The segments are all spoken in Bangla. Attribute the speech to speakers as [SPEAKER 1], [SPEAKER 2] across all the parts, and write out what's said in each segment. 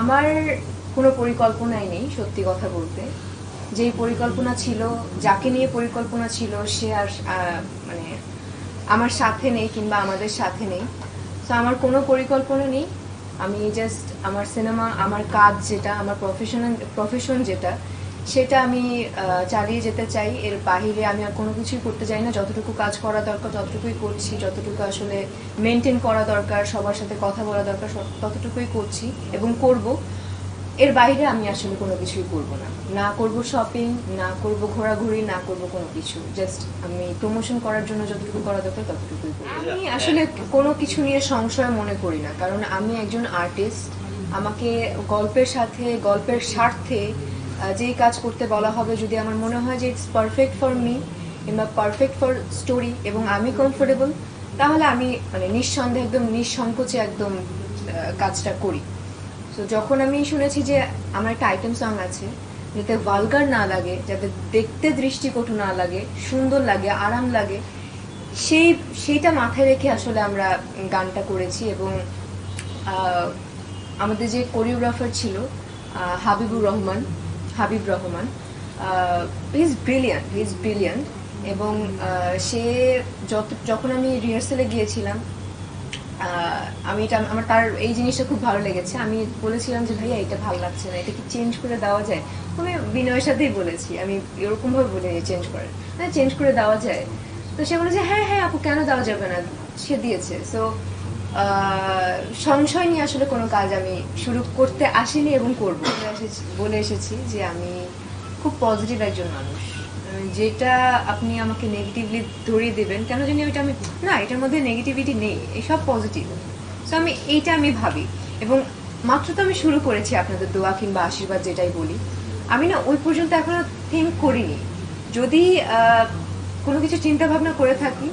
[SPEAKER 1] আমার কোনো পরিকল্পনাই নেই, সত্যি কথা বলতে। যেই পরিকল্পনা ছিল, যাকে নিয়ে পরিকল্পনা ছিল, সে আর মানে আমার সাথে নেই কিংবা আমাদের সাথে নেই। তো আমার কোনো পরিকল্পনা নেই। আমি জাস্ট আমার সিনেমা আমার কাজ যেটা, আমার প্রফেশনাল প্রফেশন যেটা সেটা আমি চালিয়ে যেতে চাই। এর বাহিরে আমি আর কোনো কিছুই করতে চাই না। যতটুকু কাজ করা দরকার ততটুকুই করছি। যতটুকু আসলে মেনটেন করা দরকার সবার সাথে কথা বলা দরকার ততটুকুই করছি এবং করব। এর বাইরে আমি আসলে কোনো কিছুই করব না। না করব শপিং না করব ঘোরাঘুরি না করব কোনো কিছু। জাস্ট আমি প্রমোশন করার জন্য যতটুকু করা দরকার ততটুকুই করব। আমি আসলে কোনো কিছু নিয়ে সংশয় মনে করি না। কারণ আমি একজন আর্টিস্ট আমাকে গল্পের সাথে গল্পের স্বার্থে যেই কাজ করতে বলা হবে, যদি আমার মনে হয় যে ইটস পারফেক্ট ফর মি কিংবা পারফেক্ট ফর স্টোরি এবং আমি কমফোর্টেবল তাহলে আমি মানে নিঃসন্দেহে একদম নিঃসংকোচে একদম কাজটা করি। তো যখন আমি শুনেছি যে আমার একটা আইটেম সং আছে, যাতে ভালগার না লাগে, যাতে দেখতে দৃষ্টিকটু না লাগে, সুন্দর লাগে, আরাম লাগে, সেই, সেইটা মাথায় রেখে আসলে আমরা গানটা করেছি এবং আমাদের যে কোরিওগ্রাফার ছিল Habibur Rahman Habib Rahman. Is brilliant is brilliant এবং সে যত, যখন আমি রিহার্সেলে গিয়েছিলাম আমি এটা, আমার তার এই জিনিসটা খুব ভালো লেগেছে। আমি বলেছিলাম যে, ভাইয়া, এটা ভালো লাগছে না, এটা কি চেঞ্জ করে দেওয়া যায়? আমি বিনয়ের সাথেই বলেছি, আমি এরকম ভাবে বলে চেঞ্জ করে। না চেঞ্জ করে দেওয়া যায়। তো সে বলেছে হ্যাঁ হ্যাঁ আপু, কেন দেওয়া যাবে না? সে দিয়েছে। সো সংশয় নিয়ে আসলে কোনো কাজ আমি শুরু করতে আসিনি এবং করব। বলে এসেছি- যে আমি খুব পজিটিভ একজন মানুষ। যেটা আপনি আমাকে নেগেটিভলি ধরিয়ে দেবেন, কেন জানি ওইটা আমি না, এটার মধ্যে নেগেটিভিটি নেই এসব পজিটিভ সো আমি এইটা আমি ভাবি। এবং মাত্র তো আমি শুরু করেছি আপনাদের দোয়া কিংবা আশীর্বাদ যেটাই বলি। আমি না ওই পর্যন্ত এখনও থিঙ্ক করিনি। যদি কোনো কিছু চিন্তা ভাবনা করে থাকি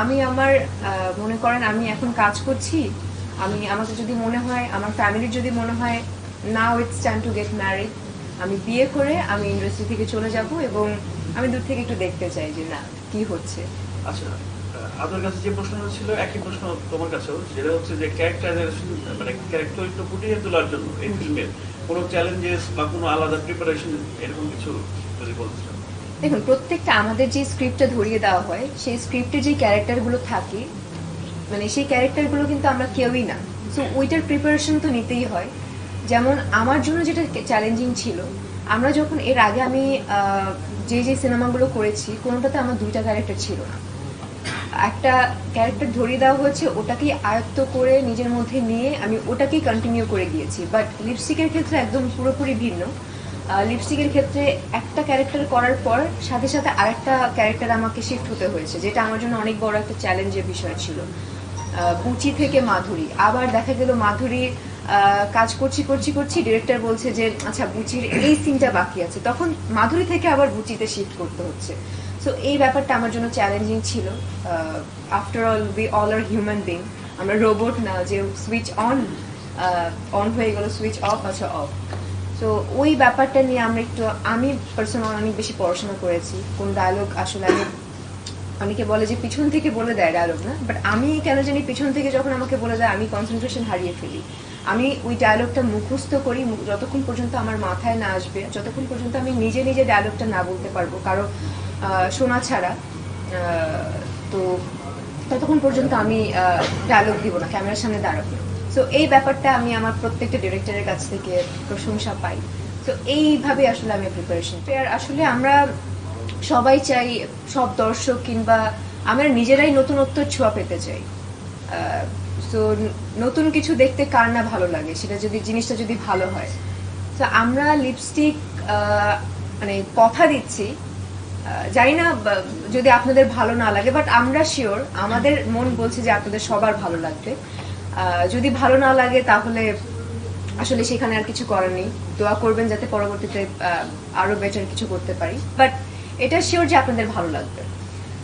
[SPEAKER 1] আমি আমার মনে করেন আমি এখন কাজ করছি আমি আমাকে যদি মনে হয় আমার ফ্যামিলির যদি মনে হয় now it's time to get married আমি বিয়ে করে আমি ইন্ডাস্ট্রি থেকে চলে যাব এবং আমি দূর থেকে একটু দেখতে চাই যে না কি হচ্ছে।
[SPEAKER 2] আচ্ছা আপনার কাছে যে প্রশ্নটা ছিল একই প্রশ্ন তোমার কাছেও যেটা হচ্ছে যে ক্যারেক্টারাইজেশন মানে ক্যারেক্টার একটু ফুটিয়ে তোলার জন্য এই ফিল্মের কোনো চ্যালেঞ্জেস বা কোনো আলাদা প্রিপারেশন এরকম কিছু যদি বলতে চাও
[SPEAKER 1] দেখুন, প্রত্যেকটা আমাদের যে স্ক্রিপ্টটা ধরিয়ে দেওয়া হয়, সেই স্ক্রিপ্টে যে ক্যারেক্টারগুলো থাকে মানে সেই ক্যারেক্টারগুলো কিন্তু আমরা কেউই না। সো ওইটার প্রিপারেশন তো নিতেই হয়। যেমন আমার জন্য যেটা চ্যালেঞ্জিং ছিল, আমরা যখন এর আগে আমি যে যে সিনেমাগুলো করেছি, কোনোটাতে আমার দুইটা ক্যারেক্টার ছিল না। একটা ক্যারেক্টার ধরিয়ে দেওয়া হয়েছে, ওটাকেই আয়ত্ত করে নিজের মধ্যে নিয়ে আমি ওটাকেই কন্টিনিউ করে গিয়েছি। বাট লিপস্টিকের ক্ষেত্রে একদম পুরোপুরি ভিন্ন। লিপস্টিকের ক্ষেত্রে একটা ক্যারেক্টার করার পর সাথে সাথে আরেকটা ক্যারেক্টার আমাকে শিফট হতে হয়েছে যেটা আমার জন্য অনেক বড় একটা চ্যালেঞ্জের বিষয় ছিল। বুচি থেকে মাধুরী। আবার দেখা গেল মাধুরী আহ, কাজ করছি করছি করছি ডিরেক্টর বলছে যে আচ্ছা বুচির এই সিনটা বাকি আছে। তখন মাধুরী থেকে আবার বুচিতে শিফট করতে হচ্ছে। সো এই ব্যাপারটা আমার জন্য চ্যালেঞ্জিং ছিল। After all we all are human being আমরা রোবট না যে সুইচ অন অন হয়ে গেল সুইচ অফ আচ্ছা অফ তো ওই ব্যাপারটা নিয়ে আমরা একটু, আমি পার্সোনাল অনেক বেশি পড়াশোনা করেছি। কোন ডায়লগ আসলে আমি, অনেকে বলে যে পিছন থেকে বলে দেয় ডায়লগ না বাট আমি কেন জানি পিছন থেকে যখন আমাকে বলে দেয়, আমি কনসেন্ট্রেশন হারিয়ে ফেলি। আমি ওই ডায়লগটা মুখস্থ করি যতক্ষণ পর্যন্ত আমার মাথায় না আসবে, যতক্ষণ পর্যন্ত আমি নিজে নিজে ডায়লগটা না বলতে পারব, কারও শোনা ছাড়া তো ততক্ষণ পর্যন্ত আমি ডায়লগ দিব না, ক্যামেরার সামনে দাঁড়াবো। সো এই ব্যাপারটা আমি আমার প্রত্যেকটা ডিরেক্টরের কাছ থেকে প্রশংসা পাই। তো এইভাবে আসলে আমি প্রিপারেশন আর আসলে আমরা সবাই চাই সব দর্শক কিংবা আমরা নিজেরাই নতুনত্ব ছোঁয়া পেতে চাই। তো নতুন কিছু দেখতে কার না ভালো লাগে? সেটা যদি জিনিসটা যদি ভালো হয়। তো আমরা লিপস্টিক মানে কথা দিচ্ছি। জানি না যদি আপনাদের ভালো না লাগে বাট আমরা শিওর আমাদের মন বলছে যে আপনাদের সবার ভালো লাগবে। যদি ভালো না লাগে, তাহলে আসলে সেখানে আর কিছু করার নেই। দোয়া করবেন যাতে পরবর্তীতে আরও বেটার কিছু করতে পারি। বাট এটা শিওর যে আপনাদের ভালো লাগবে।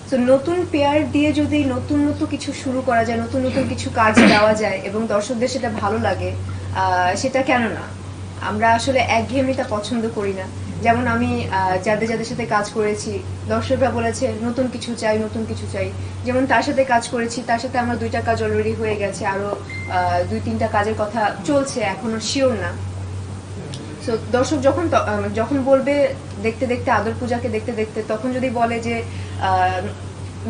[SPEAKER 1] তো নতুন পেয়ার দিয়ে যদি নতুন নতুন কিছু শুরু করা যায়, নতুন নতুন কিছু কাজ দেওয়া যায় এবং দর্শকদের সেটা ভালো লাগে সেটা কেন না? আমরা আসলে একঘেয়েমিটা পছন্দ করি না। যেমন আমি যাদের যাদের সাথে কাজ করেছি দর্শকরা বলেছে নতুন কিছু চাই নতুন কিছু চাই। যেমন তার সাথে কাজ করেছি তার সাথে আমার দুইটা কাজ অলরেডি হয়ে গেছে আরও আহ, দুই তিনটা কাজের কথা চলছে এখনও শিওর না। সো দর্শক যখন যখন বলবে দেখতে দেখতে আদর পূজাকে দেখতে দেখতে তখন যদি বলে যে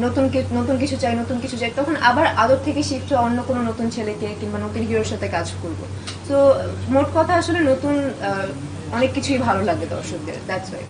[SPEAKER 1] নতুন নতুন কিছু চাই নতুন কিছু চাই তখন আবার আদর থেকে শিফট অন্য কোনো নতুন ছেলেকে কিংবা নতুন হিরোর সাথে কাজ করব। তো মোট কথা আসলে নতুন অনেক কিছুই ভালো লাগে দর্শকদের দ্যাটস ওয়াই